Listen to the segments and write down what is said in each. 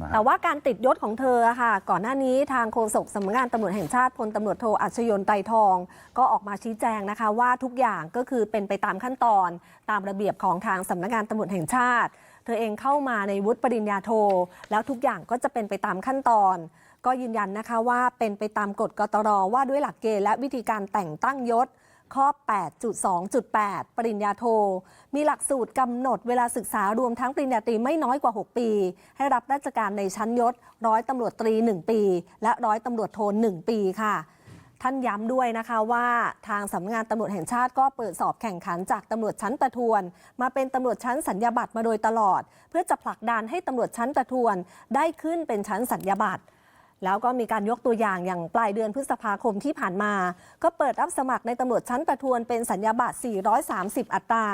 นะแต่ว่าการติดยศของเธอค่ะ ก่อนหน้านี้ทางโฆษกสำนักงานตำรวจแห่งชาติพลตำรวจโทอัชยนไตรทอง ก็ออกมาชี้แจงนะคะว่าทุกอย่างก็คือเป็นไปตามขั้นตอนตามระเบียบของทางสำนักงานตำรวจแห่งชาติ เธอเองเข้ามาในวุฒิปริญญาโท แล้วทุกอย่างก็จะเป็นไปตามขั้นตอน ก็ยืนยันนะคะว่าเป็นไปตามกฎกตรว่าด้วยหลักเกณฑ์และวิธีการแต่งตั้งยศ ข้อ 8.2.8 ปริญญาโท มีหลักสูตรกำหนดเวลาศึกษารวมทั้งปริญญาตรีไม่น้อยกว่า 6 ปี ให้รับราชการในชั้นยศร้อยตำรวจตรี 1 ปี และร้อยตำรวจโท 1 ปีค่ะ ท่านย้ำด้วยนะคะว่าทางสำนักงานตำรวจแห่งชาติก็เปิดสอบแข่งขันจากตำรวจชั้นประทวน มาเป็นตำรวจชั้นสัญญาบัตรมาโดยตลอด เพื่อจะผลักดันให้ตำรวจชั้นประทวนได้ขึ้นเป็นชั้นสัญญาบัตร แล้วก็มีการยกตัวอย่างอย่างปลายเดือนพฤษภาคมที่ผ่านมา ก็เปิดรับสมัครในตำรวจชั้นประทวนเป็นสัญญาบัตร 430 อัตรา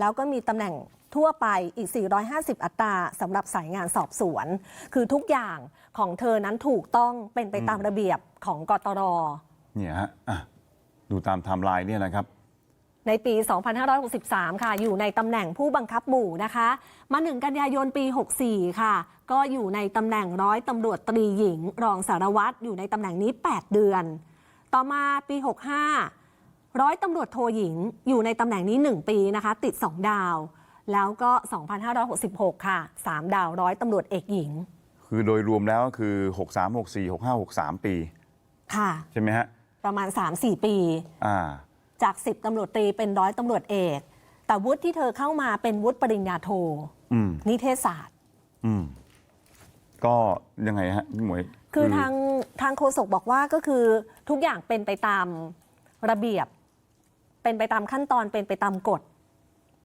แล้วก็มีตำแหน่งทั่วไปอีก 450 อัตราสำหรับสายงานสอบสวน คือทุกอย่างของเธอนั้นถูกต้องเป็นไปตามระเบียบของกตรเนี่ยฮะอะดูตามไทม์ไลน์เนี่ยนะครับ ในปี 2563 ค่ะ อยู่ในตำแหน่งผู้บังคับหมู่นะคะ มาหนึ่งกันยายนปี 64 ค่ะ ก็อยู่ในตำแหน่งร้อยตำรวจตรีหญิง รองสารวัตรอยู่ในตำแหน่งนี้ 8 เดือน ต่อมาปี 65 ร้อยตำรวจโทหญิง อยู่ในตำแหน่งนี้ 1 ปีนะคะ ติด 2 ดาว แล้วก็ 2566 ค่ะ 3 ดาวร้อยตำรวจเอกหญิง คือโดยรวมแล้วก็คือ 63 64 65 63 ปี ค่ะ ใช่ไหมฮะ ประมาณ 3-4 ปี อ่า จาก 10ตำรวจตรีเป็นร้อยตำรวจเอก แต่วุฒิที่เธอเข้ามาเป็นวุฒิปริญญาโท อืมนิเทศศาสตร์ อืมก็ยังไงฮะพี่หมวย คือทางทางโฆษกบอกว่าก็คือทุกอย่างเป็นไปตามระเบียบ เป็นไปตามขั้นตอนเป็นไปตามกฎ